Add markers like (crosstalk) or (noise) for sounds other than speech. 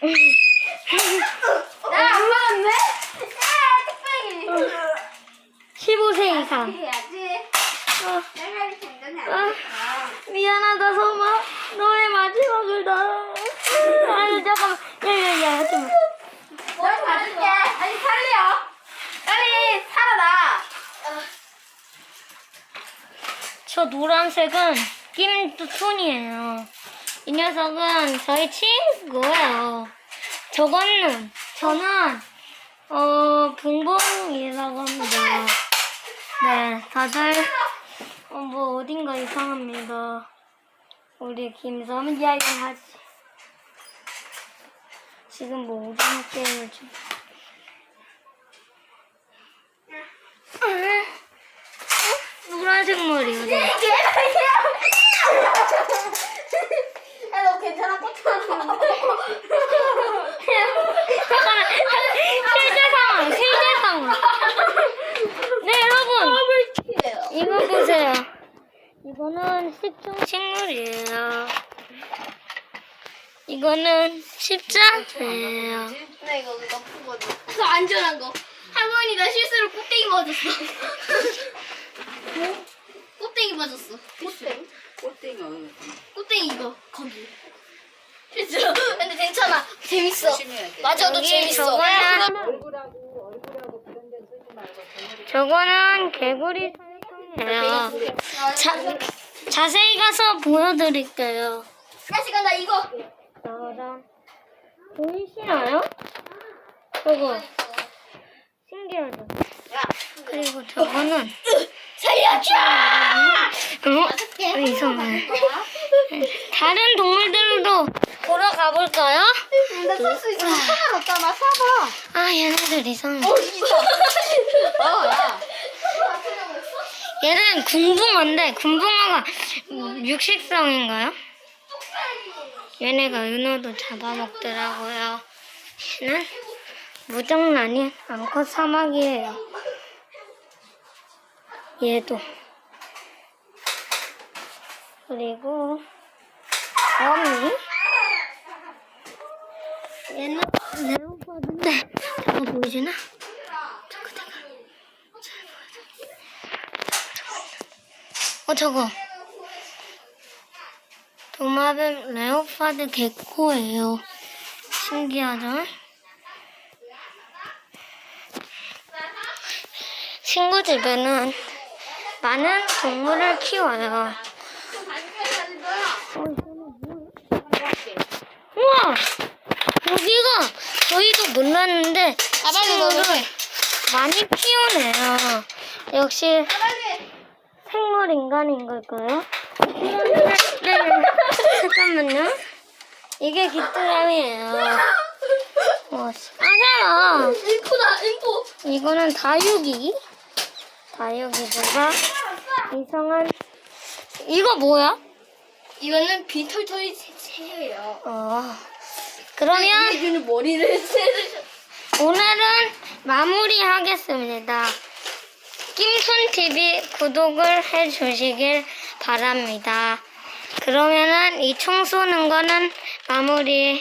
야, 뚝배기. 15세 이상. 해야지. 어, 내가 안 아. 미안하다, 소마. 너의 마지막을 다. 아니, 잠깐만. 야, 야, 야, 하지 마. 뭘 봐줄게. 아니, 살려. 빨리 살아나. 저 노란색은 김순이에요. 이 녀석은 저희 친구예요. 저거는, 저는, 어, 붕붕이라고 합니다. 네, 다들, 어, 뭐, 어딘가 이상합니다. 우리 김섬은 이야기하지. 지금 뭐, 오징어 게임을 좀. 어? 노란색 머리? 야, 너 괜찮아? 꽃하나 잠깐만, 실제 상황, 실제 상황. 네, 여러분. 이거 보세요. 이거는 식물이에요. 이거는 십자예요. 나 이거 나쁘거든. 그 안전한 거. 할머니 나 실수로 꼭대기 맞았어. 꼭대기 맞았어. 꼭대기? 꽃땡이 어디 꼭대기 이거 거기. 괜찮아. 재밌어. 조심해야 돼. 맞아, 너 여기 재밌어. 저거야. 얼굴하고 얼굴하고 그런 데 쓰지 말고 정말 저거는 개구리 살충이에요. 자, 자세히 가서 보여드릴게요. 야, 시간 나 이거. 보이시나요? 저거 신기하죠? 그리고 저거는 살려줘! 어? 이상해. 다른 동물들도 보러 가볼까요? 나살수 있어. 사과 없잖아, 사과. 아 얘네들 이상해. 어, 있어. (laughs) 어, 야. 얘는 궁붕어인데 궁붕어가 육식성인가요? 얘네가 은어도 잡아먹더라고요. 얘는 무정란이 암컷 사막이에요. 얘도. 그리고 어미. 얘는 레오파드인데 저거 보이시나? 잘 보여줘. 어 저거 도마뱀 레오파드 개코예요. 신기하죠? 친구 집에는 많은 동물을 키워요. 어, 우와! 여기가 저희도 몰랐는데 아, 너 친구를 해. 많이 키우네요. 역시 생물 인간인 걸까요? 네, 잠깐만요. 이게 귀뚜라미예요. 와, 아잖아. 인코다, 인코. 이거는 다육이. 다육이보다 이상한. 이거 뭐야? 이거는 비털털이 새예요. 어. 그러면 얘는 머리를. (laughs) 오늘은 마무리하겠습니다. 김순TV 구독을 해주시길 바랍니다. 그러면은 이 총 쏘는 거는 마무리